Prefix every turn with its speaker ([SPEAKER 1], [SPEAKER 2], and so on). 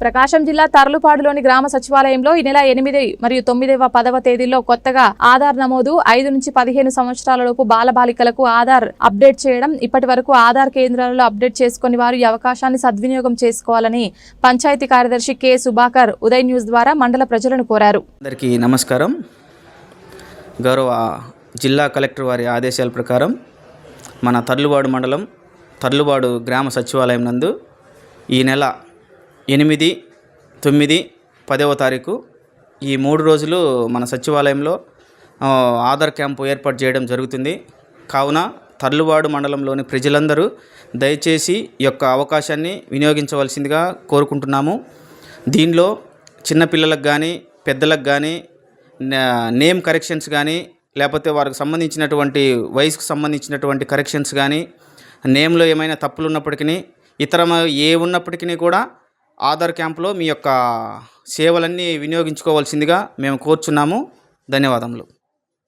[SPEAKER 1] ప్రకాశం జిల్లా తర్లుపాడులోని గ్రామ సచివాలయంలో ఈ నెల ఎనిమిది మరియు తొమ్మిదవ పదవ తేదీల్లో కొత్తగా ఆధార్ నమోదు ఐదు నుంచి పదిహేను సంవత్సరాలలోపు బాలబాలికలకు ఆధార్ అప్డేట్ చేయడం ఇప్పటి వరకు ఆధార్ కేంద్రాలలో అప్డేట్ చేసుకుని వారు ఈ అవకాశాన్ని సద్వినియోగం చేసుకోవాలని పంచాయతీ కార్యదర్శి కె. సుభాకర్ ఉదయ్ న్యూస్ ద్వారా మండల ప్రజలను కోరారు.
[SPEAKER 2] అందరికీ నమస్కారం. గౌరవ జిల్లా కలెక్టర్ వారి ఆదేశాల ప్రకారం మన తర్లుబాడు మండలం తర్లుబాడు గ్రామ సచివాలయం నందు ఈ నెల ఎనిమిది తొమ్మిది పదవ తారీఖు. ఈ మూడు రోజులు మన సచివాలయంలో ఆధార్ క్యాంపు ఏర్పాటు చేయడం జరుగుతుంది. కావున తర్లువాడు మండలంలోని ప్రజలందరూ దయచేసి ఈ యొక్క అవకాశాన్ని వినియోగించవలసిందిగా కోరుకుంటున్నాము. దీనిలో చిన్నపిల్లలకు కానీ పెద్దలకు కానీ నేమ్ కరెక్షన్స్ కానీ లేకపోతే వారికి సంబంధించినటువంటి వయసుకు సంబంధించినటువంటి కరెక్షన్స్ కానీ నేమ్లో ఏమైనా తప్పులు ఉన్నప్పటికీ ఇతర ఏ ఉన్నప్పటికీ కూడా ఆధార్ క్యాంప్లో మీ యొక్క సేవలన్నీ వినియోగించుకోవాల్సిందిగా మేము కోరుచున్నాము. ధన్యవాదములు.